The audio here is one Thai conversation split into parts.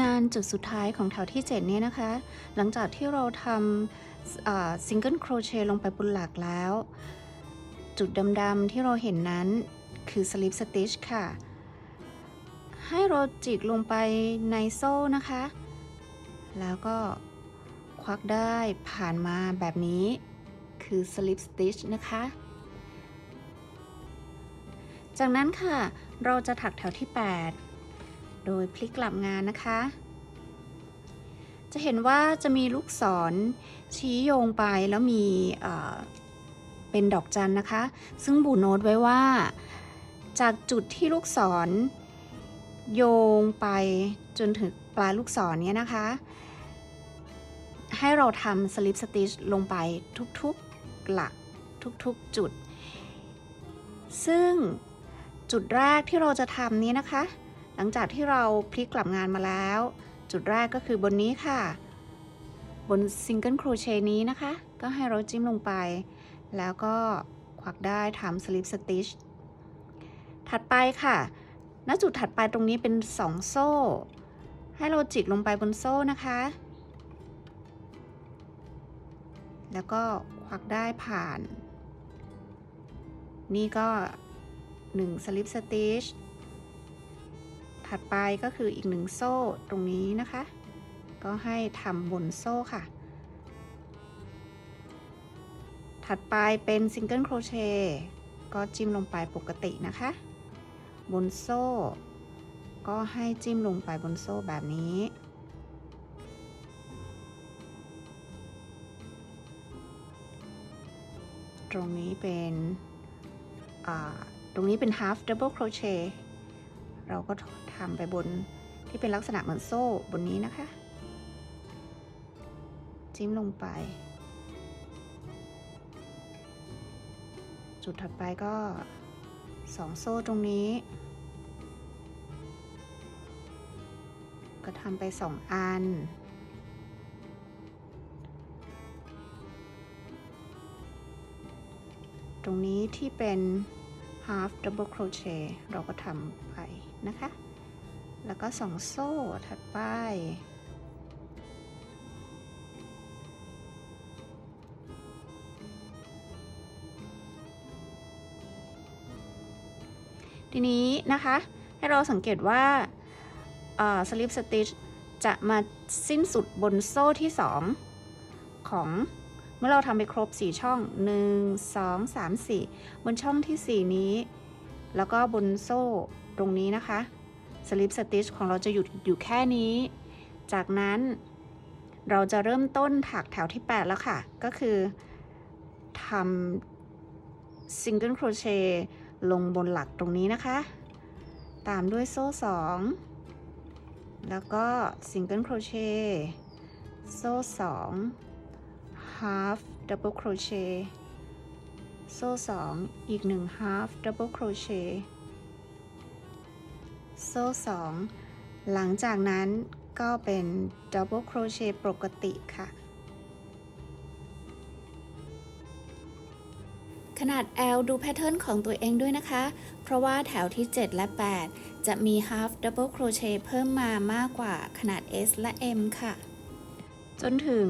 งานจุดสุดท้ายของแถวที่7เนี่ยนะคะ หลังจากที่เราทำซิงเกิลโครเชต์ลงไปบนหลักแล้ว จุดดำๆที่เราเห็นนั้นคือสลิปสติชค่ะ ให้เราจิกลงไปในโซ่นะคะ แล้วก็ควักได้ผ่านมาแบบนี้คือสลิปสติชนะคะ จากนั้นค่ะ เราจะถักแถวที่ 8 โดยพลิกกลับงานนะคะ จะเห็นว่าจะมีลูกศรชี้โยงไปแล้วมีเอ่อเป็นดอกจันนะคะ ซึ่งบูโน้ตไว้ว่า จากจุดที่ลูกศร โยงไปจนถึงปลายลูกศรเนี้ยนะคะ ให้เราทำสลิปสติชลงไปทุกๆหลักทุกๆจุด ซึ่งจุดแรกที่เราจะทำนี้นะคะ หลังจากที่เราพลิกกลับงานมาแล้ว จุดแรกก็คือบนนี้ค่ะ บนซิงเกิลโครเชต์นี้นะคะ ก็ให้เราจิ้มลงไป แล้วก็ควักได้ทำสลิปสติชถัดไปค่ะณจุดถัดไปตรงนี้เป็น 2 โซ่ ให้เราจิกลงไปบนโซ่นะคะ แล้วก็ควักได้ผ่าน นี่ก็ 1 สลิปสติช ถัดไปก็คืออีกหนึ่งโซ่ตรงนี้นะคะ ก็ให้ทำบนโซ่ค่ะ ถัดไปเป็นซิงเกิลโครเชต์ก็จิ้มลงไปปกตินะคะ บนโซ่ ก็ให้จิ้มลงไปบนโซ่แบบนี้ตรงนี้เป็น ตรงนี้เป็น half double crochet เราก็ทำไปบนที่เป็นลักษณะเหมือนโซ่บนนี้นะคะ จิ้มลงไป จุดถัดไปก็สองโซ่ตรงนี้ ก็ทำไปสองอัน ตรงนี้ที่เป็น half double crochet เราก็ทำไป นะคะ แล้วก็สองโซ่ถัดไปทีนี้นะคะ ให้เราสังเกตว่าสลิปสติชจะมาสิ้นสุดบนโซ่ที่ 2 ของเมื่อเราทำไปครบ 4 ช่อง 1 2 3 4 บนช่องที่ 4 นี้ แล้วก็บนโซ่ ตรงนี้นะคะสลิปสติชของเราจะหยุดอยู่แค่นี้ จากนั้นเราจะเริ่มต้นถักแถวที่ 8 แล้วค่ะ ก็คือทำซิงเกิลโครเชต์ลงบนหลักตรงนี้นะคะ ตามด้วยโซ่ 2 แล้วก็ซิงเกิลโครเชต์โซ่ 2 half double crochet โซ่ 2 อีก 1 half double crochet โซ่2หลังจากนั้นก็เป็น double crochet ปกติค่ะ ขนาด L ดูแพทเทิร์นของตัวเองด้วยนะคะ เพราะว่าแถวที่ 7 และ 8 จะมี half double crochet เพิ่มมามากกว่าขนาด S และ M ค่ะ จนถึง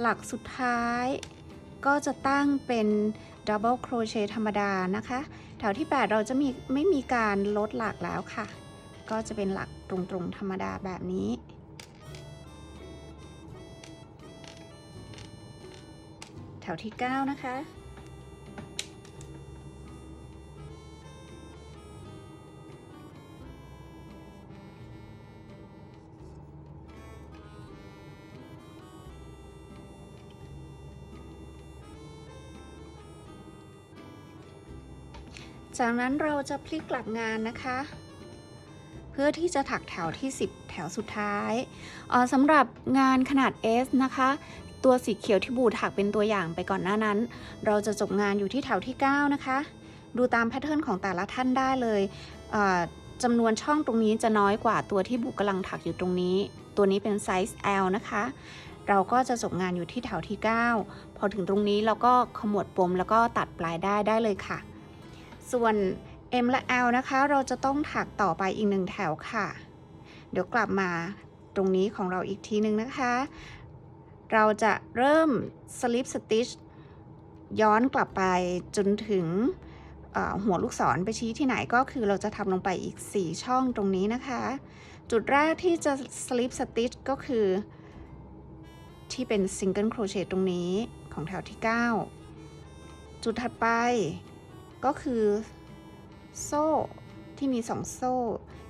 หลักสุดท้ายก็จะตั้งเป็น ดับเบิลโครเชต์ธรรมดานะคะ แถวที่ 8 เราจะมีไม่มีการลดหลักแล้วค่ะ ก็จะเป็นหลักตรงๆธรรมดาแบบนี้แถวที่ 9 นะคะ จากนั้นเราจะพลิกกลับงานนะคะ เพื่อที่จะถักแถวที่ 10 แถวสุดท้ายออสำหรับงานขนาด S นะคะ ตัวสีเขียวที่บูถักเป็นตัวอย่างไปก่อนหน้านั้น เราจะจบงานอยู่ที่แถวที่ 9 นะคะ ดูตามแพทเทิร์นของแต่ละท่านได้เลยเจำนวนช่องตรงนี้จะน้อยกว่าตัวที่บุกำลังถักอยู่ตรงนี้ ตัวนี้เป็นไซส์ L นะคะ เราก็จะจบงานอยู่ที่แถวที่ 9 พอถึงตรงนี้เราก็ขมวดปมแล้วก็ตัดปลายได้ได้เลยค่ะ ส่วน M และ L นะคะ เราจะต้องถักต่อไปอีกหนึ่งแถวค่ะ เดี๋ยวกลับมาตรงนี้ของเราอีกทีหนึ่งนะคะ เราจะเริ่ม slip stitch ย้อนกลับไปจนถึงหัวลูกศรไปชี้ที่ไหนก็คือเราจะทำลงไปอีก 4 ช่องตรงนี้นะคะ จุดแรกที่จะ slip stitch ก็คือ ที่เป็น single crochet ตรงนี้ของแถวที่ 9 จุดถัดไป ก็คือโซ่ที่มี 2 โซ่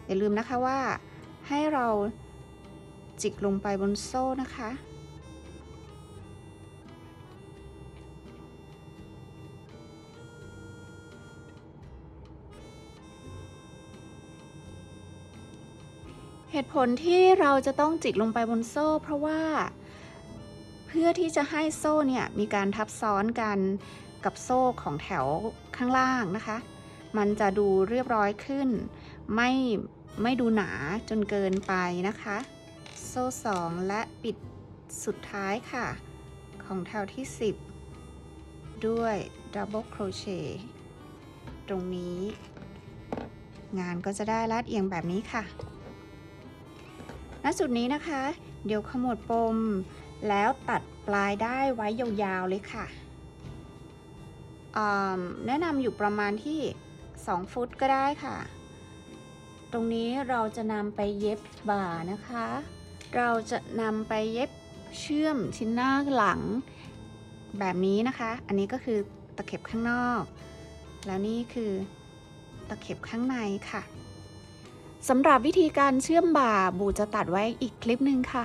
อย่าลืมนะคะว่าให้เราจิกลงไปบนโซ่นะคะ เหตุผลที่เราจะต้องจิกลงไปบนโซ่ เพราะว่า เพื่อที่จะให้โซ่เนี่ยมีการทับซ้อนกัน กับโซ่ของแถวข้างล่างนะคะ มันจะดูเรียบร้อยขึ้น ไม่ไม่ดูหนาจนเกินไปนะคะ โซ่2และปิดสุดท้ายค่ะ ของแถวที่ 10 ด้วยดับเบิลโครเชต์ตรงนี้ งานก็จะได้ลาดเอียงแบบนี้ค่ะณจุดนี้นะคะ เดี๋ยวขมวดปม แล้วตัดปลายได้ไว้ยาวๆเลยค่ะ แนะนำอยู่ประมาณที่ 2 ฟุตก็ได้ค่ะ ตรงนี้เราจะนำไปเย็บบ่านะคะ เราจะนำไปเย็บเชื่อมชิ้นหน้าหลังแบบนี้นะคะ อันนี้ก็คือตะเข็บข้างนอก แล้วนี่คือตะเข็บข้างในค่ะสำหรับวิธีการเชื่อมบ่าบูจะตัดไว้อีกคลิปหนึ่งค่ะ